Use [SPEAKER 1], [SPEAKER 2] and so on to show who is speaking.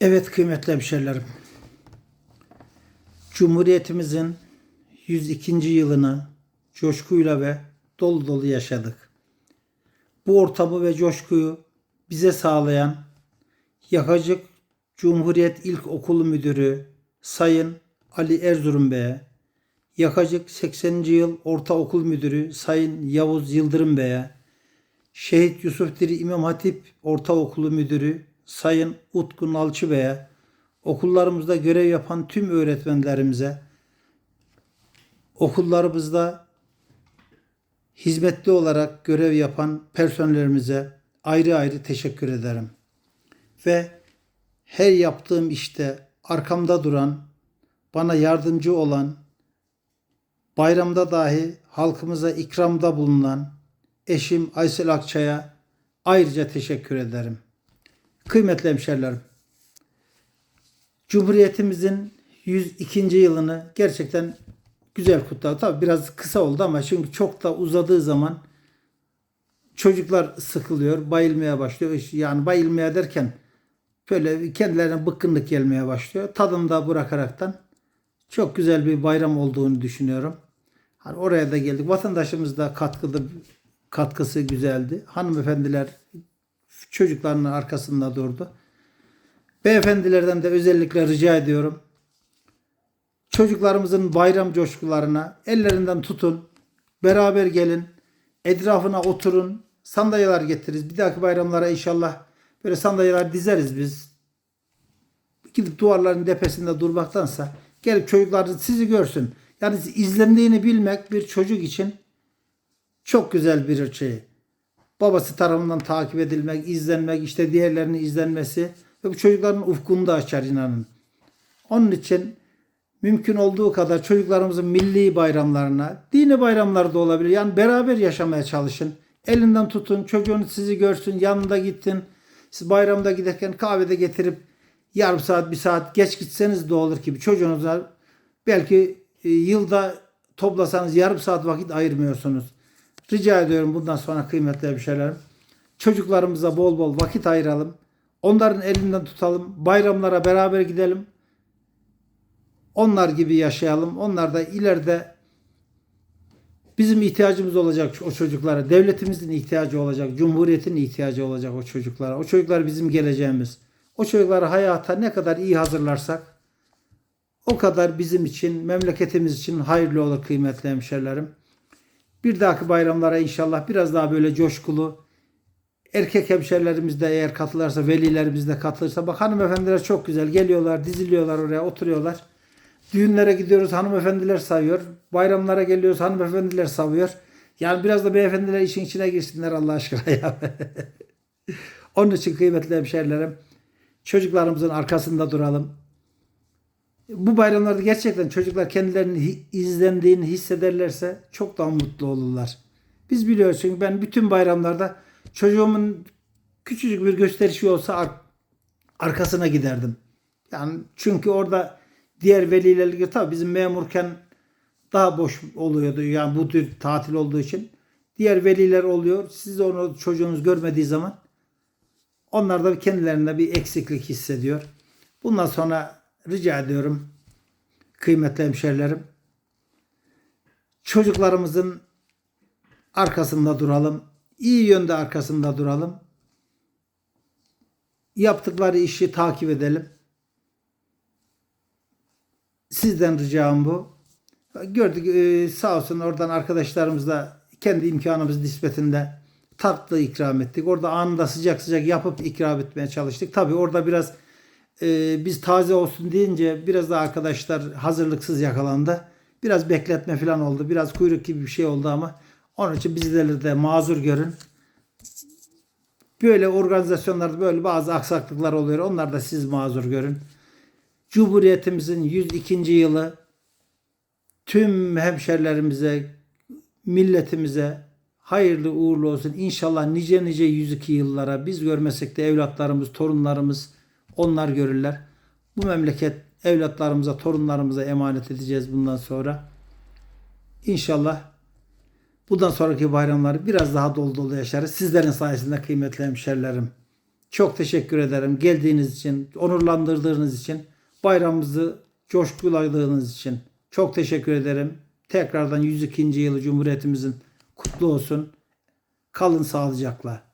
[SPEAKER 1] Evet kıymetli hemşerilerim. Cumhuriyetimizin 102. yılını coşkuyla ve dolu dolu yaşadık. Bu ortamı ve coşkuyu bize sağlayan Yakacık Cumhuriyet İlkokulu Müdürü Sayın Ali Erzurum Bey'e, Yakacık 80. Yıl Ortaokul Müdürü Sayın Yavuz Yıldırım Bey'e, Şehit Yusuf Diri İmam Hatip Ortaokulu Müdürü Sayın Utku Nalçı Bey'e, okullarımızda görev yapan tüm öğretmenlerimize, okullarımızda hizmetli olarak görev yapan personellerimize ayrı ayrı teşekkür ederim. Ve her yaptığım işte arkamda duran, bana yardımcı olan, bayramda dahi halkımıza ikramda bulunan eşim Aysel Akçay'a ayrıca teşekkür ederim. Kıymetli hemşerilerim, Cumhuriyetimizin 102. yılını gerçekten güzel kutladık. Tabii biraz kısa oldu ama çünkü çok da uzadığı zaman çocuklar sıkılıyor, bayılmaya başlıyor. Yani bayılmaya derken böyle kendilerine bıkkınlık gelmeye başlıyor. Tadında bırakaraktan çok güzel bir bayram olduğunu düşünüyorum. Hani oraya da geldik. Vatandaşımız da katkıda katkısı güzeldi. Hanımefendiler çocuklarının arkasında durdu. Beyefendilerden de özellikle rica ediyorum. Çocuklarımızın bayram coşkularına ellerinden tutun. Beraber gelin. Etrafına oturun. Sandalyeler getiririz. Bir dahaki bayramlara inşallah böyle sandalyeler dizeriz biz. Gidip duvarların tepesinde durmaktansa gelip çocukların sizi görsün. Yani izlendiğini bilmek bir çocuk için çok güzel bir şey. Babası tarafından takip edilmek, izlenmek, işte diğerlerinin izlenmesi ve bu çocukların ufkunu da açar inanın. Onun için mümkün olduğu kadar çocuklarımızın milli bayramlarına, dini bayramları da olabilir. Yani beraber yaşamaya çalışın. Elinden tutun, çocuğunu sizi görsün, yanında gittin. Siz bayramda giderken kahvede getirip yarım saat, bir saat geç gitseniz de olur gibi. Çocuğunuza belki e, yılda toplasanız yarım saat vakit ayırmıyorsunuz. Rica ediyorum bundan sonra kıymetli hemşehrilerim. Çocuklarımıza bol bol vakit ayıralım. Onların elinden tutalım. Bayramlara beraber gidelim. Onlar gibi yaşayalım. Onlar da ileride bizim ihtiyacımız olacak o çocuklara. Devletimizin ihtiyacı olacak. Cumhuriyetin ihtiyacı olacak o çocuklara. O çocuklar bizim geleceğimiz. O çocukları hayata ne kadar iyi hazırlarsak o kadar bizim için, memleketimiz için hayırlı olur kıymetli hemşerilerim. Bir dahaki bayramlara inşallah biraz daha böyle coşkulu, erkek hemşerilerimiz de eğer katılırsa, velilerimiz de katılırsa. Bak hanımefendiler çok güzel geliyorlar, diziliyorlar oraya, oturuyorlar. Düğünlere gidiyoruz, hanımefendiler sayıyor. Bayramlara geliyoruz, hanımefendiler savuyor. Yani biraz da beyefendiler işin içine girsinler Allah aşkına ya. Onun için kıymetli hemşerilerim, çocuklarımızın arkasında duralım. Bu bayramlarda gerçekten çocuklar kendilerinin hi- izlendiğini hissederlerse çok daha mutlu olurlar. Biz biliyoruz çünkü ben bütün bayramlarda çocuğumun küçücük bir gösterişi olsa ar- arkasına giderdim. Yani çünkü orada diğer velilerle tabii bizim memurken daha boş oluyordu. Yani bu tür tatil olduğu için. Diğer veliler oluyor. Siz onu çocuğunuz görmediği zaman onlar da kendilerinde bir eksiklik hissediyor. Bundan sonra rica ediyorum kıymetli hemşerilerim. Çocuklarımızın arkasında duralım. iyi yönde arkasında duralım. Yaptıkları işi takip edelim. Sizden ricam bu. Gördük e, sağ olsun oradan arkadaşlarımız da kendi imkanımız nispetinde tatlı ikram ettik. Orada anında sıcak sıcak yapıp ikram etmeye çalıştık. Tabii orada biraz e, biz taze olsun deyince biraz da arkadaşlar hazırlıksız yakalandı. Biraz bekletme falan oldu. Biraz kuyruk gibi bir şey oldu ama onun için bizleri de mazur görün. Böyle organizasyonlarda böyle bazı aksaklıklar oluyor. Onlar da siz mazur görün. Cumhuriyetimizin 102. yılı tüm hemşerilerimize, milletimize hayırlı uğurlu olsun. İnşallah nice nice 102 yıllara biz görmesek de evlatlarımız, torunlarımız onlar görürler. Bu memleket evlatlarımıza, torunlarımıza emanet edeceğiz bundan sonra. İnşallah bundan sonraki bayramları biraz daha dolu dolu yaşarız. Sizlerin sayesinde kıymetli hemşerilerim. Çok teşekkür ederim geldiğiniz için, onurlandırdığınız için, bayramımızı coşkuladığınız için. Çok teşekkür ederim. Tekrardan 102. yılı Cumhuriyetimizin kutlu olsun. Kalın sağlıcakla.